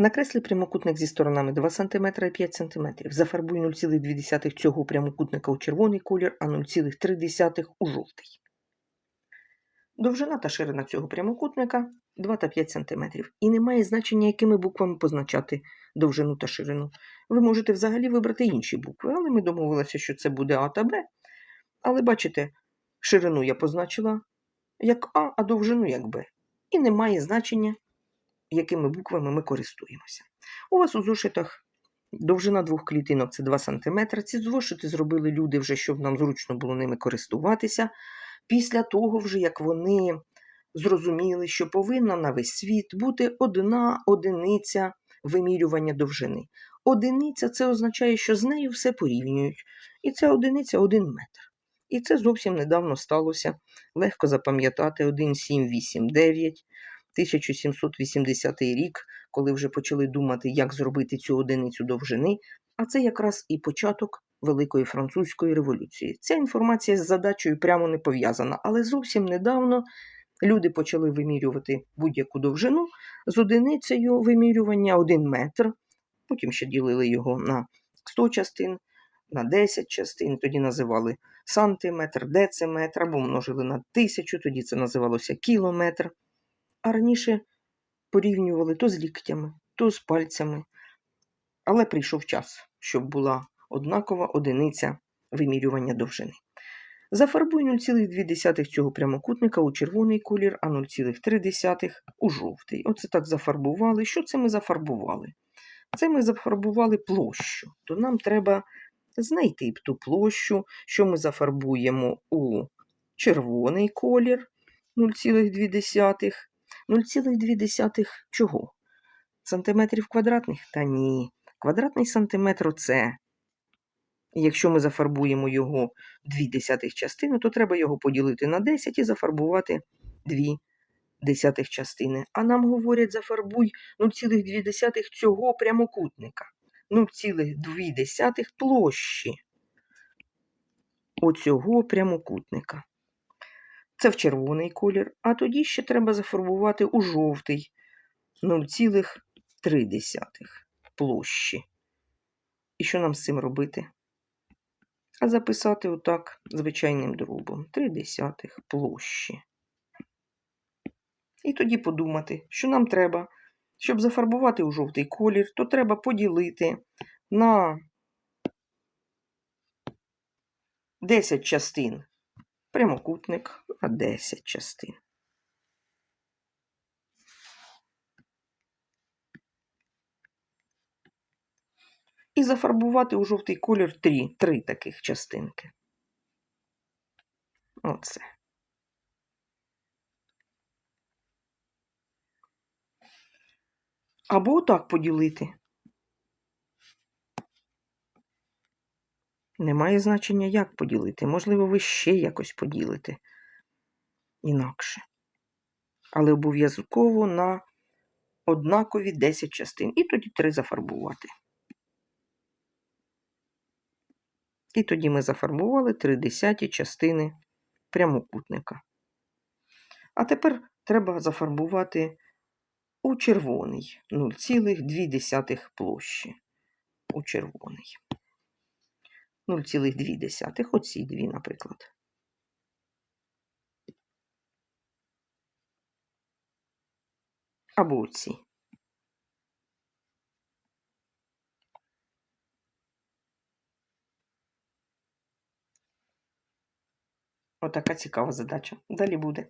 Накресли прямокутник зі сторонами 2 см і 5 см. Зафарбуй 0,2 цього прямокутника у червоний колір, а 0,3 у жовтий. Довжина та ширина цього прямокутника 2 та 5 см. І немає значення, якими буквами позначати довжину та ширину. Ви можете взагалі вибрати інші букви, але ми домовилися, що це буде А та Б. Але бачите, ширину я позначила як А, а довжину як Б. І немає значення, якими буквами ми користуємося. У вас у зошитах довжина двох клітинок це 2 см. Ці зошити зробили люди вже, щоб нам зручно було ними користуватися. Після того, вже як вони зрозуміли, що повинна на весь світ бути одна одиниця вимірювання довжини. Одиниця це означає, що з нею все порівнюють. І ця одиниця один метр. І це зовсім недавно сталося. Легко запам'ятати 1789, 1780 рік, коли вже почали думати, як зробити цю одиницю довжини. А це якраз і початок Великої французької революції. Ця інформація з задачею прямо не пов'язана, але зовсім недавно люди почали вимірювати будь-яку довжину з одиницею вимірювання 1 метр. Потім ще ділили його на 100 частин, на 10 частин, тоді називали сантиметр, дециметр або множили на тисячу, тоді це називалося кілометр. А раніше порівнювали то з ліктями, то з пальцями. Але прийшов час, щоб була однакова одиниця вимірювання довжини. Зафарбуй 0,2 цього прямокутника у червоний колір, а 0,3 у жовтий. Оце так зафарбували. Що це ми зафарбували? Це ми зафарбували площу. То нам треба знайти ту площу, що ми зафарбуємо у червоний колір 0,2. 0,2 чого? Сантиметрів квадратних? Та ні. Квадратний сантиметр це. Якщо ми зафарбуємо його 2 десятих частини, то треба його поділити на 10 і зафарбувати 2 десятих частини. А нам говорять, зафарбуй 0,2 цього прямокутника. 0,2 площі оцього прямокутника. Це в червоний колір, а тоді ще треба зафарбувати у жовтий 0,3 площі. І що нам з цим робити? А записати отак звичайним дробом 3 десятих площі. І тоді подумати, що нам треба, щоб зафарбувати у жовтий колір, то треба поділити на 10 частин прямокутник на 10 частин. І зафарбувати у жовтий колір три, три таких частинки. Оце. Або отак поділити. Немає значення, як поділити. Можливо, ви ще якось поділите інакше. Але обов'язково на однакові 10 частин. І тоді три зафарбувати. І тоді ми зафарбували 3 десяті частини прямокутника. А тепер треба зафарбувати у червоний 0,2 площі. У червоний. 0,2, оці дві, наприклад. Або оці. Отака цікава задача. Далі буде.